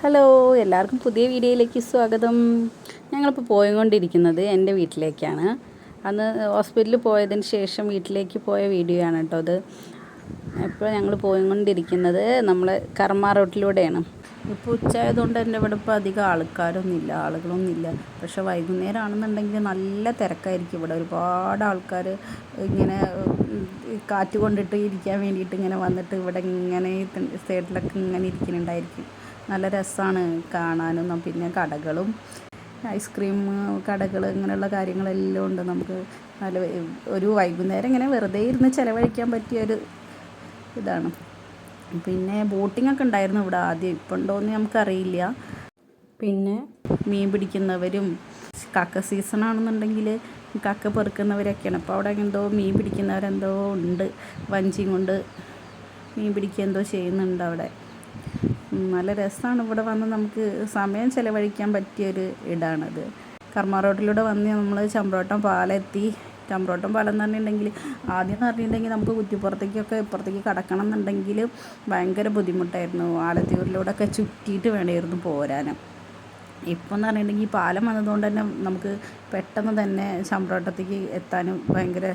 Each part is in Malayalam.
ഹലോ എല്ലാവർക്കും പുതിയ വീഡിയോയിലേക്ക് സ്വാഗതം. ഞങ്ങളിപ്പോൾ പോയിക്കൊണ്ടിരിക്കുന്നത് എന്റെ വീട്ടിലേക്കാണ്. അന്ന് ഹോസ്പിറ്റലിൽ പോയതിന് ശേഷം വീട്ടിലേക്ക് പോയ വീഡിയോ ആണ് കേട്ടോ അത്. ഇപ്പോൾ ഞങ്ങൾ പോയിക്കൊണ്ടിരിക്കുന്നത് നമ്മൾ കർമ്മ റോട്ടിലൂടെയാണ്. ഇപ്പോൾ ഉച്ചയായതുകൊണ്ട് എന്റെ ഇവിടെ ഇപ്പോൾ അധികം ആൾക്കാരൊന്നുമില്ല ആളുകളൊന്നുമില്ല. പക്ഷേ വൈകുന്നേരം ആണെന്നുണ്ടെങ്കിൽ നല്ല തിരക്കായിരിക്കും ഇവിടെ. ഒരുപാട് ആൾക്കാർ ഇങ്ങനെ കാറ്റ് കൊണ്ടിട്ട് ഇരിക്കാൻ വേണ്ടിയിട്ട് ഇങ്ങനെ വന്നിട്ട് ഇവിടെ ഇങ്ങനെ സൈഡിലൊക്കെ ഇങ്ങനെ ഇരിക്കുന്നുണ്ടായിരിക്കും. നല്ല രസമാണ് കാണാനും. പിന്നെ കടകളും ഐസ്ക്രീം കടകൾ ഇങ്ങനെയുള്ള കാര്യങ്ങളെല്ലാം ഉണ്ട് നമുക്ക്. നല്ല ഒരു വൈകുന്നേരം ഇങ്ങനെ വെറുതെ ഇരുന്ന് ചിലവഴിക്കാൻ പറ്റിയ ഒരു ഇതാണ്. പിന്നെ ബോട്ടിംഗ് ഒക്കെ ഉണ്ടായിരുന്നു ഇവിടെ ആദ്യം. ഇപ്പം ഉണ്ടോയെന്ന് നമുക്കറിയില്ല. പിന്നെ മീൻ പിടിക്കുന്നവരും കക്ക സീസൺ ആണെന്നുണ്ടെങ്കിൽ കക്ക പെറുക്കുന്നവരൊക്കെയാണ്. അപ്പോൾ അവിടെ എന്തോ മീൻ പിടിക്കുന്നവരെന്തോ ഉണ്ട്. വഞ്ചിയും കൊണ്ട് മീൻ പിടിക്കുക എന്തോ ചെയ്യുന്നുണ്ട് അവിടെ. നല്ല രസമാണ്. ഇവിടെ വന്ന് നമുക്ക് സമയം ചിലവഴിക്കാൻ പറ്റിയൊരു ഇടാണത്. കർമ്മ റോഡിലൂടെ വന്ന് നമ്മൾ ചമ്പ്രോട്ടം പാലെത്തി. ചമ്പ്രോട്ടം പാലം എന്ന് പറഞ്ഞിട്ടുണ്ടെങ്കിൽ ആദ്യം എന്ന് പറഞ്ഞിട്ടുണ്ടെങ്കിൽ നമുക്ക് കുറ്റിപ്പുറത്തേക്കൊക്കെ ഇപ്പുറത്തേക്ക് കടക്കണം എന്നുണ്ടെങ്കിൽ ഭയങ്കര ബുദ്ധിമുട്ടായിരുന്നു. ആലത്തിയൂരിലൂടെ ഒക്കെ ചുറ്റിയിട്ട് വേണമായിരുന്നു പോരാൻ ഇപ്പം എന്ന് പറഞ്ഞിട്ടുണ്ടെങ്കിൽ പാലം വന്നതുകൊണ്ട് തന്നെ നമുക്ക് പെട്ടെന്ന് തന്നെ ചമ്പ്രോട്ടത്തേക്ക് എത്താനും ഭയങ്കര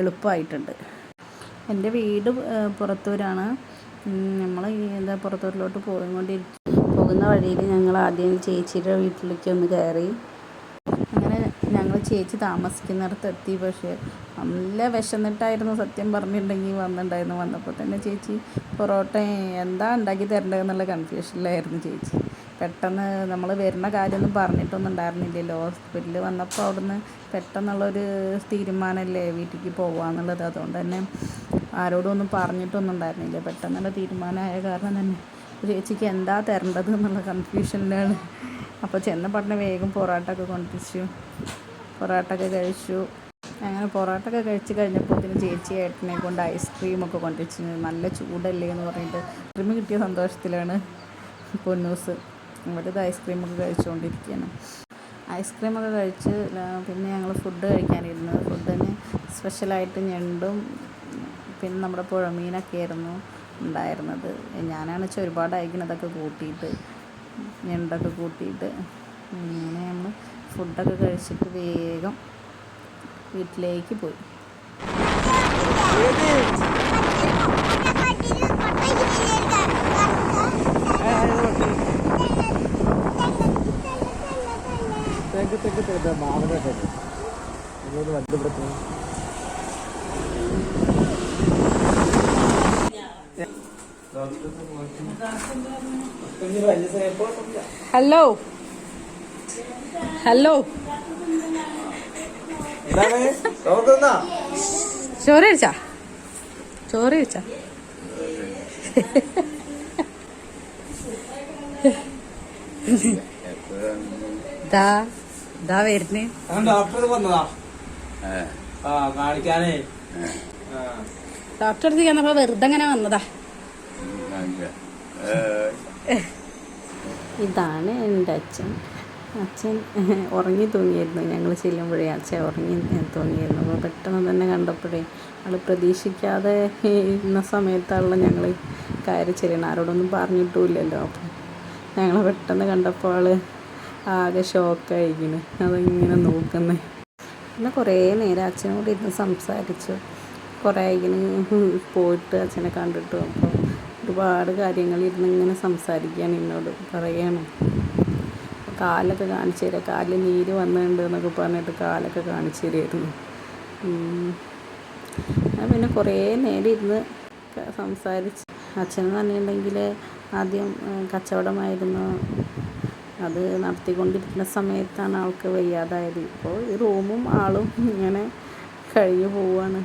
എളുപ്പമായിട്ടുണ്ട് എന്റെ വീട് പുറത്തൂരാണ്. നമ്മൾ എന്താ പുറത്തൂരിലോട്ട് പോയിക്കൊണ്ടിരിക്കും പോകുന്ന വഴിയിൽ ഞങ്ങൾ ആദ്യം ചേച്ചിയുടെ വീട്ടിലേക്ക് ഒന്ന് കയറി. അങ്ങനെ ഞങ്ങൾ ചേച്ചി താമസിക്കുന്നിടത്ത് എത്തി പക്ഷേ നല്ല വിശന്നിട്ടായിരുന്നു സത്യം പറഞ്ഞിട്ടുണ്ടെങ്കിൽ വന്നിട്ടുണ്ടായിരുന്നു വന്നപ്പോൾ തന്നെ ചേച്ചി പൊറോട്ട എന്താ ഉണ്ടാക്കി തരേണ്ടതെന്നുള്ള കൺഫ്യൂഷനിലായിരുന്നു ചേച്ചി. പെട്ടെന്ന് നമ്മൾ വരുന്ന കാര്യമൊന്നും പറഞ്ഞിട്ടൊന്നും ഉണ്ടായിരുന്നില്ലല്ലോ. ഹോസ്പിറ്റലിൽ വന്നപ്പോൾ അവിടുന്ന് പെട്ടെന്നുള്ളൊരു തീരുമാനമല്ലേ വീട്ടിലേക്ക് പോകാന്നുള്ളത് അതുകൊണ്ട് തന്നെ ആരോടും ഒന്നും പറഞ്ഞിട്ടൊന്നും ഉണ്ടായിരുന്നില്ല. പെട്ടെന്നുള്ള തീരുമാനമായ കാരണം തന്നെ. ചേച്ചിക്ക് എന്താ തരേണ്ടത് എന്നുള്ള കൺഫ്യൂഷനിലാണ് അപ്പോൾ ചെന്ന പട്ടണ വേഗം പൊറോട്ട ഒക്കെ കൊണ്ടിച്ചു പൊറോട്ട ഒക്കെ കഴിച്ചു. അങ്ങനെ പൊറോട്ട ഒക്കെ കഴിച്ച് കഴിഞ്ഞപ്പോൾ ഇതിന് ചേച്ചി ഏട്ടനെ കൊണ്ട് ഐസ്ക്രീമൊക്കെ കൊണ്ടിച്ചു നല്ല ചൂടല്ലേ എന്ന് പറഞ്ഞിട്ട്. ഐസ്ക്രീം കിട്ടിയ സന്തോഷത്തിലാണ് പൊന്നൂസ്. ഇവിടുത്തെ ഐസ്ക്രീമൊക്കെ കഴിച്ചുകൊണ്ടിരിക്കുകയാണ്. ഐസ്ക്രീമൊക്കെ കഴിച്ച് പിന്നെ ഞങ്ങൾ ഫുഡ് കഴിക്കാനിരുന്നു ഫുഡിന് സ്പെഷ്യലായിട്ട് ഞണ്ടും പിന്നെ നമ്മുടെ പുഴമീനൊക്കെ ആയിരുന്നു ഉണ്ടായിരുന്നത്. ഞാനാണ് വെച്ചാൽ ഒരുപാട് അയക്കണതൊക്കെ കൂട്ടിയിട്ട് ഞണ്ടൊക്കെ കൂട്ടിയിട്ട് അങ്ങനെ നമ്മൾ ഫുഡൊക്കെ കഴിച്ചിട്ട് വേഗം വീട്ടിലേക്ക് പോയി. ബന്ധപ്പെടുത്തുന്നു ഹലോ. ഹലോ ചോറ് കഴിച്ചാ? ചോറ് കഴിച്ചാ? ദാ. വരുന്നേ. ഡോക്ടർ വന്നതാ? കാണിക്കാനേ. ആ. ഡോക്ടർ അടുത്ത് ചെന്നപ്പോ വെറുതെ അങ്ങനെ വന്നതാ. ഇതാണ് എന്റെ അച്ഛൻ. അച്ഛൻ ഉറങ്ങി തൂങ്ങിയിരുന്നു. ഞങ്ങൾ ചെല്ലുമ്പോഴേ അച്ഛൻ ഉറങ്ങി തൂങ്ങിയിരുന്നു. അപ്പോൾ പെട്ടെന്ന് തന്നെ കണ്ടപ്പോഴേ ആൾ പ്രതീക്ഷിക്കാതെ ഇന്ന സമയത്താണല്ലോ ഞങ്ങൾ കയറി ചെല്ലണം ആരോടൊന്നും പറഞ്ഞിട്ടുമില്ലല്ലോ. അപ്പോൾ ഞങ്ങൾ പെട്ടെന്ന് കണ്ടപ്പോൾ ആൾ ആകെ ഷോക്കായിരിക്കുന്നു. അതിങ്ങനെ നോക്കുന്നത് പിന്നെ കുറേ നേരം അച്ഛനോട് ഇരുന്ന് സംസാരിച്ചു. കുറേ ഇങ്ങനെ പോയിട്ട് അച്ഛനെ കണ്ടിട്ട്. അപ്പോൾ ഒരുപാട് കാര്യങ്ങൾ ഇരുന്ന് ഇങ്ങനെ സംസാരിക്കുകയാണ് എന്നോട് പറയാണ്. കാലൊക്കെ കാണിച്ചു തരാം. കാലിൽ നീര് വന്നിട്ടുണ്ട് എന്നൊക്കെ പറഞ്ഞിട്ട് കാലൊക്കെ കാണിച്ചു തരുമായിരുന്നു പിന്നെ കുറേ നേരം ഇരുന്ന് സംസാരിച്ച്. അച്ഛനെന്ന് പറഞ്ഞിട്ടുണ്ടെങ്കിൽ ആദ്യം കച്ചവടമായിരുന്നു. അത് നടത്തിക്കൊണ്ടിരിക്കുന്ന സമയത്താണ് ആൾക്ക് വയ്യാതായത്. ഇപ്പോൾ ഈ റൂമും ആളും ഇങ്ങനെ കഴിഞ്ഞു പോവാണ്.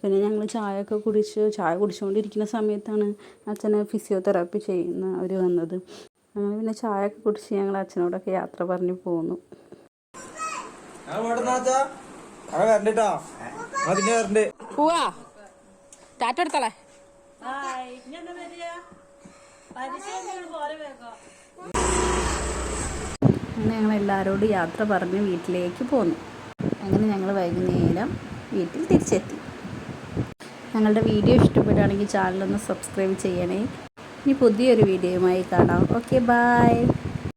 പിന്നെ ഞങ്ങൾ ചായയൊക്കെ ഒക്കെ കുടിച്ച് ചായ കുടിച്ചുകൊണ്ടിരിക്കുന്ന സമയത്താണ് അച്ഛനെ ഫിസിയോതെറാപ്പി ചെയ്യുന്ന അവർ വന്നത്. അങ്ങനെ പിന്നെ ചായ ഒക്കെ കുടിച്ച് ഞങ്ങൾ അച്ഛനോടൊക്കെ യാത്ര പറഞ്ഞു പോന്നു. പോവാ. ടാറ്റ എടുത്തോളെ. അങ്ങനെ ഞങ്ങൾ എല്ലാവരോടും യാത്ര പറഞ്ഞ് വീട്ടിലേക്ക് പോന്നു. അങ്ങനെ ഞങ്ങൾ വൈകുന്നേരം വീട്ടിൽ തിരിച്ചെത്തി. ഞങ്ങളുടെ വീഡിയോ ഇഷ്ടപ്പെടുകയാണെങ്കിൽ ചാനലൊന്ന് സബ്സ്ക്രൈബ് ചെയ്യണേ. ഇനി പുതിയൊരു വീഡിയോയുമായി കാണാം. Okay bye